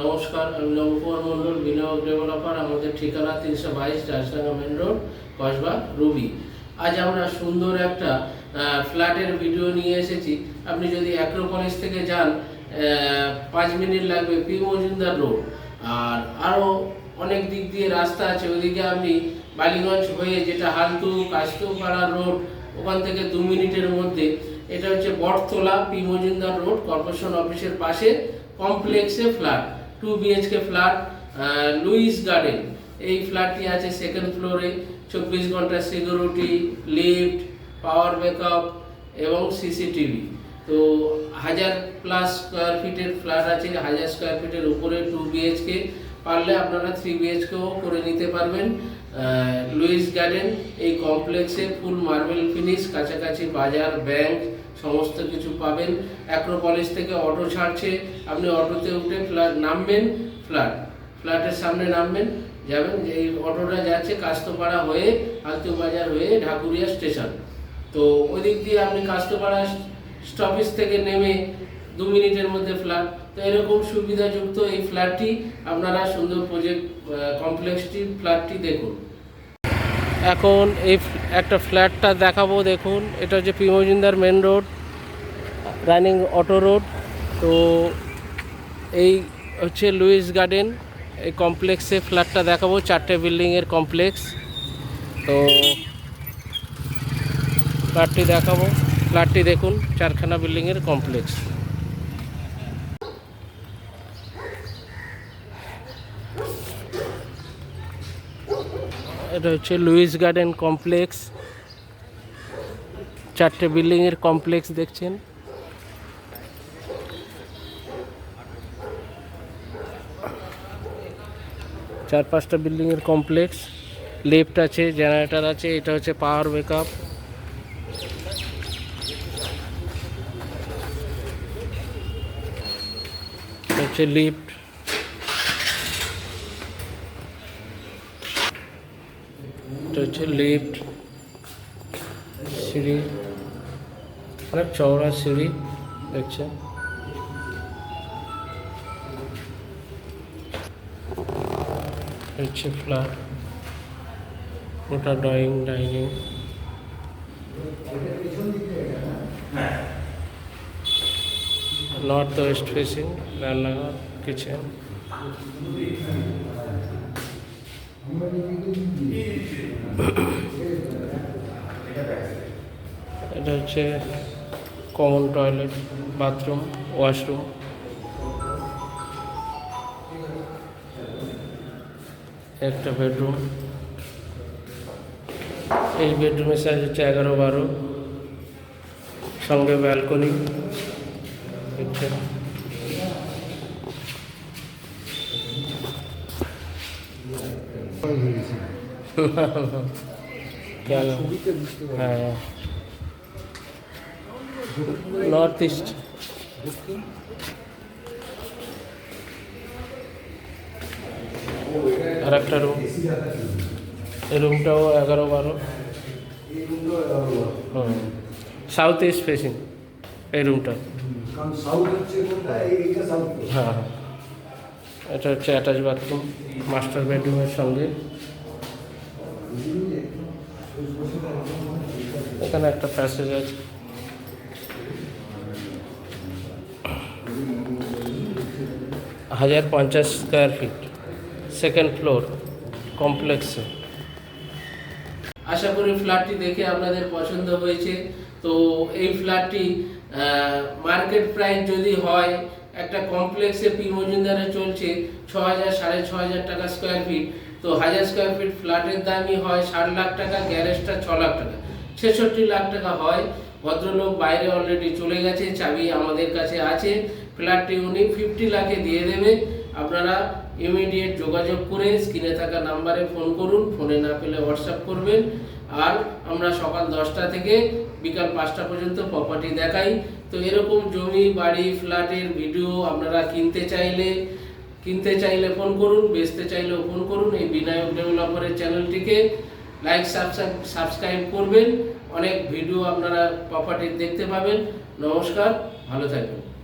নমস্কার, আমি নবকুমার মণ্ডল, বিনিয়োগ ডেভেলপার, আমাদের ঠিকানা তিনশো বাইশ Rajdanga main road, Kasba, Ruby. আজ আমরা সুন্দর একটা ফ্ল্যাটের ভিডিও নিয়ে এসেছি। আপনি যদি অ্যাক্রোপলিস থেকে যান পাঁচ মিনিট লাগবে পি মজুমদার রোড। আর আরও অনেক দিক দিয়ে রাস্তা আছে, ওইদিকে আপনি বালিগঞ্জ হয়ে যেটা হালতু কাস্তপাড়া রোড, ওখান থেকে দু মিনিটের মধ্যে। এটা হচ্ছে Battala P Majumdar road, corporation অফিসের পাশে, কমপ্লেক্সে flat. Two BHK flat Lewis garden এই ফ্ল্যাটটি আছে সেকেন্ড ফ্লোরে চব্বিশ ঘণ্টা সিকিউরিটি লিফট পাওয়ার ব্যাকআপ এবং সিসিটিভি তো হাজার প্লাস স্কোয়ার ফিটের ফ্ল্যাট আছে, হাজার স্কোয়ার ফিটের উপরে টু বিএইচকে পারলে আপনারা থ্রি বিএইচকেও করে নিতে পারবেন। লুইস গার্ডেন এই কমপ্লেক্সে ফুল মার্বেল ফিনিশ কাছাকাছি বাজার ব্যাংক সমস্ত কিছু পাবেন। অ্যাক্রোপলিস থেকে অটো ছাড়ছে। আপনি অটোতে উঠে ফ্ল্যাট নামবেন ফ্ল্যাট ফ্ল্যাটের সামনে নামবেন, যাবেন এই অটোটা যাচ্ছে কাস্তপাড়া হয়ে আলতু বাজার হয়ে ঢাকুরিয়া স্টেশন তো ওই দিক দিয়ে আপনি কাস্তপাড়া স্টপেজ থেকে নেমে দু মিনিটের মধ্যে ফ্ল্যাট তো এরকম সুবিধাযুক্ত এই ফ্ল্যাটটি আপনারা সুন্দর প্রজেক্ট কমপ্লেক্সটি ফ্ল্যাটটি দেখুন। এখন এই একটা ফ্ল্যাটটা দেখাবো, দেখুন। এটা হচ্ছে P Majumdar main road running auto road তো এই হচ্ছে লুইস গার্ডেন এই কমপ্লেক্সে ফ্ল্যাটটা দেখাবো, চারটে বিল্ডিংয়ের কমপ্লেক্স তো ফ্ল্যাটটি দেখাবো। ফ্ল্যাটটি দেখুন, চারখানা বিল্ডিংয়ের কমপ্লেক্স। এটা হচ্ছে লুইস গার্ডেন কমপ্লেক্স। চারটে বিল্ডিংয়ের কমপ্লেক্স দেখছেন। চার পাঁচটা বিল্ডিংয়ের কমপ্লেক্স। লিফট আছে, জেনারেটর আছে, এটা হচ্ছে পাওয়ার ব্যাকআপ। হচ্ছে লিফট এটা হচ্ছে লিফট সিঁড়ি অনেক চওড়া সিঁড়ি দেখছেন হচ্ছে ফ্ল্যাট ওটা drawing dining north west facing রান্নাঘর কিচেন এটা হচ্ছে কমন টয়লেট বাথরুম ওয়াশরুম একটা বেডরুম এই বেডরুমের সাইজ হচ্ছে এগারো বারো। সঙ্গে ব্যালকনি কেন হ্যাঁ নর্থ ইস্ট আর একটা রুম এই রুমটাও এগারো বারো। সাউথ ইস্ট ফেসিং এই রুমটা হ্যাঁ হ্যাঁ। এটা হচ্ছে অ্যাটাচ বাথরুম মাস্টার বেডরুমের সঙ্গে। এখানে একটা প্যাসেজ আছে। হাজার পঞ্চাশ স্কোয়ার ফিট সেকেন্ড ফ্লোর কমপ্লেক্সে আশা করি ফ্ল্যাটটি দেখে আপনাদের পছন্দ হয়েছে। তো এই ফ্ল্যাটটি মার্কেট প্রাইস যদি হয়, একটা কমপ্লেক্সে পি মজুমদারে চলছে ছ হাজার সাড়ে ছ হাজার টাকা স্কোয়ার ফিট তো হাজার স্কোয়ার ফিট ফ্ল্যাটের দামই হয় ষাট লাখ টাকা, গ্যারেজটা ছ লাখ টাকা। ছেষট্টি লাখ টাকা হয়। ভদ্রলোক বাইরে অলরেডি চলে গেছে, চাবি আমাদের কাছে আছে। ফ্ল্যাটটি উনি ফিফটি লাখে দিয়ে দেবে। আপনারা ইমিডিয়েট যোগাযোগ করে স্ক্রিনে থাকা নাম্বারে ফোন করুন, ফোনে না পেলে হোয়াটসঅ্যাপ করবেন। আর আমরা সকাল দশটা থেকে বিকাল পাঁচটা পর্যন্ত প্রপার্টি দেখাই। তো এরকম জমি, বাড়ি, ফ্ল্যাটের ভিডিও আপনারা কিনতে চাইলে কিনতে চাইলে ফোন করুন, বেচতে চাইলেও ফোন করুন। এই বিনায়ক ডেভেলপারের চ্যানেলটিকে লাইক সাবস্ক্রাইব করবেন। অনেক ভিডিও আপনারা প্রপার্টির দেখতে পাবেন। নমস্কার, ভালো থাকবেন।